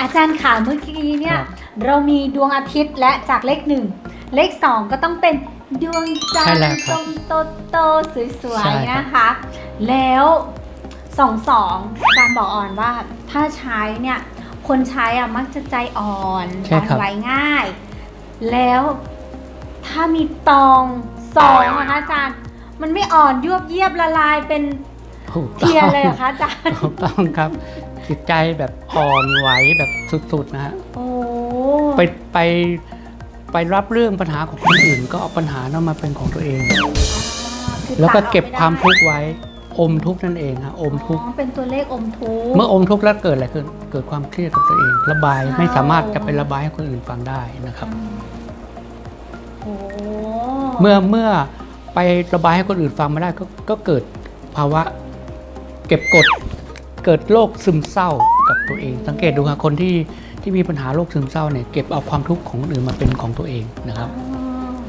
อาจารย์ขาเมื่อกี้เนี่ยครับเรามีดวงอาทิตย์และจากเลขหนึ่งเลขสองก็ต้องเป็นดวงจันใช่ทแล้วร์ครับโตโตๆสวยใช่ๆครับนะคะ แล้วสองสองอาจารย์บอกอ่อนว่าถ้าใช้เนี่ยคนใช้อะมักจะใจอ่อนใช่อ่อนครับไหวง่าย แล้วถ้ามีตองสองนะคะอาจารย์ มันไม่อ่อนยวบเยียบละลายเป็นถูกต้เทียอนงเลยเหรอคะอาจารย์ถูกต้องครับ จิตใจแบบอ่อนไหวแบบสุดๆนะฮะโอ้ไปไปไปรับเรื่องปัญหาของคนอื่น ก็เอาปัญหานั้นมาเป็นของตัวเอง คือแล้วก็ตัดออเก็บไได้ความทุกข์ไว้ อมทุกข์นั่นเองฮะอมทุกข์ อ๋อเป็นตัวเลขอมทุกข์ เมื่ออมทุกข์แล้วเกิดอะไรขึ้นเกิดความเครียดกับตัวเอง ระบายเศร้าไม่สามารถจะไประบายให้คนอื่นฟังได้นะครับ โอ้เมื่อเมื่อไประบายให้คนอื่นฟังไม่ได้ก็ก็เกิดภาวะ เก็บกด เกิดโรคซึมเศร้ากับตัวเอง สังเกตดูค่ะคนที่ที่มีปัญหาโรคซึมเศร้าเนี่ยเก็บเอาความทุกข์ของคนอื่นมาเป็นของตัวเองนะครับอ๋อ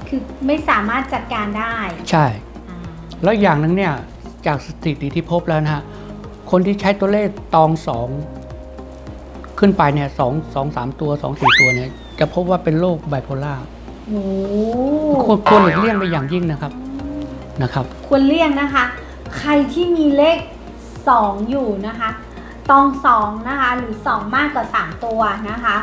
คือไม่สามารถจัดการได้ ใช่อ่าแล้วอย่างหนึงเนี่ยจากสถิติที่พบแล้วนะฮะคนที่ใช้ตัวเลขตองสองขึ้นไปเนี่ยสองสองสามตัวสองสี่ตัวเนี่ยจะพบว่าเป็นโรคไบโพล่าโอ้ควรควรหลีกเลี่ยงไปอย่างยิ่งนะครับนะครับ ควรเลี่ยงนะคะ ใครที่มีเลข 2 อยู่นะคะตองสองนะคะหรือ 2 มากกว่า 3 ตัวนะคะ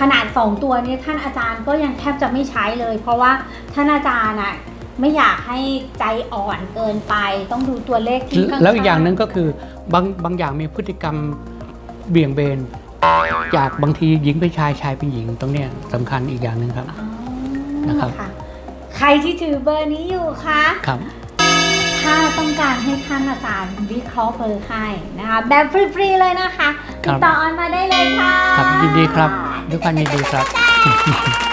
ขนาด 2 ตัวนี้ท่านอาจารย์ก็ยังแทบจะไม่ใช้เลย เพราะว่าท่านอาจารย์อะไม่อยากให้ใจอ่อนเกินไป ต้องดูตัวเลขที่ข้างๆแล้วอีกอย่างหนึ่งก็คือบางบางอย่างมีพฤติกรรมเบี่ยงเบน จากบางทีหญิงเป็นชายชายเป็นหญิงตรงเนี้ยสำคัญอีกอย่างหนึ่งครับอ๋อนะครับค่ะใครที่ถือเบอร์นี้อยู่คะครับ อาจารย์วิเคราะห์เบอร์ให้นะคะแบบฟรีๆเลยนะคะครัติบดต่อออนมาได้เลยค่ะ ครับยินดีครับ ด้วยความยินดีครับ